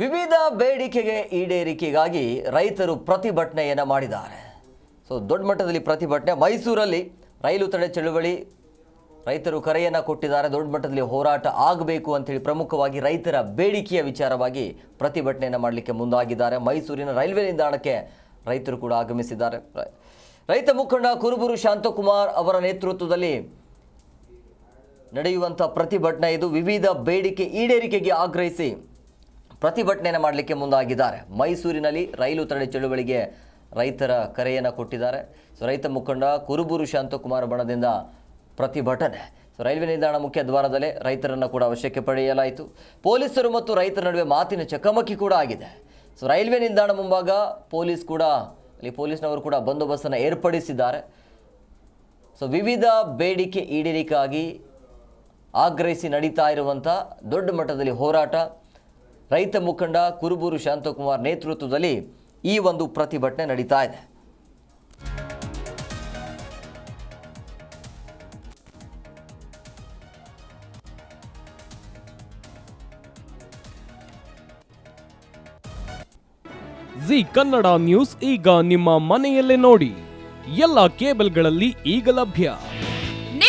ವಿವಿಧ ಬೇಡಿಕೆಗೆ ಈಡೇರಿಕೆಗಾಗಿ ರೈತರು ಪ್ರತಿಭಟನೆಯನ್ನು ಮಾಡಿದ್ದಾರೆ. ಸೊ ದೊಡ್ಡ ಮಟ್ಟದಲ್ಲಿ ಪ್ರತಿಭಟನೆ. ಮೈಸೂರಲ್ಲಿ ರೈಲು ತಡೆ ಚಳುವಳಿ, ರೈತರು ಕರೆಯನ್ನು ಕೊಟ್ಟಿದ್ದಾರೆ. ದೊಡ್ಡ ಮಟ್ಟದಲ್ಲಿ ಹೋರಾಟ ಆಗಬೇಕು ಅಂತೇಳಿ ಪ್ರಮುಖವಾಗಿ ರೈತರ ಬೇಡಿಕೆಯ ವಿಚಾರವಾಗಿ ಪ್ರತಿಭಟನೆಯನ್ನು ಮಾಡಲಿಕ್ಕೆ ಮುಂದಾಗಿದ್ದಾರೆ. ಮೈಸೂರಿನ ರೈಲ್ವೆ ನಿಲ್ದಾಣಕ್ಕೆ ರೈತರು ಕೂಡ ಆಗಮಿಸಿದ್ದಾರೆ. ರೈತ ಮುಖಂಡ ಕುರುಬೂರು ಶಾಂತಕುಮಾರ್ ಅವರ ನೇತೃತ್ವದಲ್ಲಿ ನಡೆಯುವಂಥ ಪ್ರತಿಭಟನೆ ಇದು. ವಿವಿಧ ಬೇಡಿಕೆ ಈಡೇರಿಕೆಗೆ ಆಗ್ರಹಿಸಿ ಪ್ರತಿಭಟನೆಯನ್ನು ಮಾಡಲಿಕ್ಕೆ ಮುಂದಾಗಿದ್ದಾರೆ. ಮೈಸೂರಿನಲ್ಲಿ ರೈಲು ತಡೆ ಚಳುವಳಿಗೆ ರೈತರ ಕರೆಯನ್ನು ಕೊಟ್ಟಿದ್ದಾರೆ. ಸೊ, ರೈತ ಮುಖಂಡ ಕುರುಬೂರು ಶಾಂತಕುಮಾರ್ ಬಣದಿಂದ ಪ್ರತಿಭಟನೆ. ಸೊ, ರೈಲ್ವೆ ನಿಲ್ದಾಣ ಮುಖ್ಯ ದ್ವಾರದಲ್ಲೇ ರೈತರನ್ನು ಕೂಡ ವಶಕ್ಕೆ ಪಡೆಯಲಾಯಿತು. ಪೊಲೀಸರು ಮತ್ತು ರೈತರ ನಡುವೆ ಮಾತಿನ ಚಕಮಕಿ ಕೂಡ ಆಗಿದೆ. ಸೊ, ರೈಲ್ವೆ ನಿಲ್ದಾಣ ಮುಂಭಾಗ ಪೊಲೀಸ್ ಕೂಡ, ಅಲ್ಲಿ ಪೊಲೀಸ್ನವರು ಕೂಡ ಬಂದೋಬಸ್ತನ್ನು ಏರ್ಪಡಿಸಿದ್ದಾರೆ. ಸೊ, ವಿವಿಧ ಬೇಡಿಕೆ ಈಡೇರಿಕೆಗಾಗಿ ಆಗ್ರಹಿಸಿ ನಡೀತಾ ಇರುವಂಥ ದೊಡ್ಡ ಮಟ್ಟದಲ್ಲಿ ಹೋರಾಟ. ರೈತ ಮುಖಂಡ ಕುರುಬೂರು ಶಾಂತಕುಮಾರ್ ನೇತೃತ್ವದಲ್ಲಿ ಈ ಒಂದು ಪ್ರತಿಭಟನೆ ನಡೀತಾ ಇದೆ. ಜಿ ಕನ್ನಡ ನ್ಯೂಸ್ ಈಗ ನಿಮ್ಮ ಮನೆಯಲ್ಲೇ ನೋಡಿ. ಎಲ್ಲ ಕೇಬಲ್ಗಳಲ್ಲಿ ಈಗ ಲಭ್ಯ.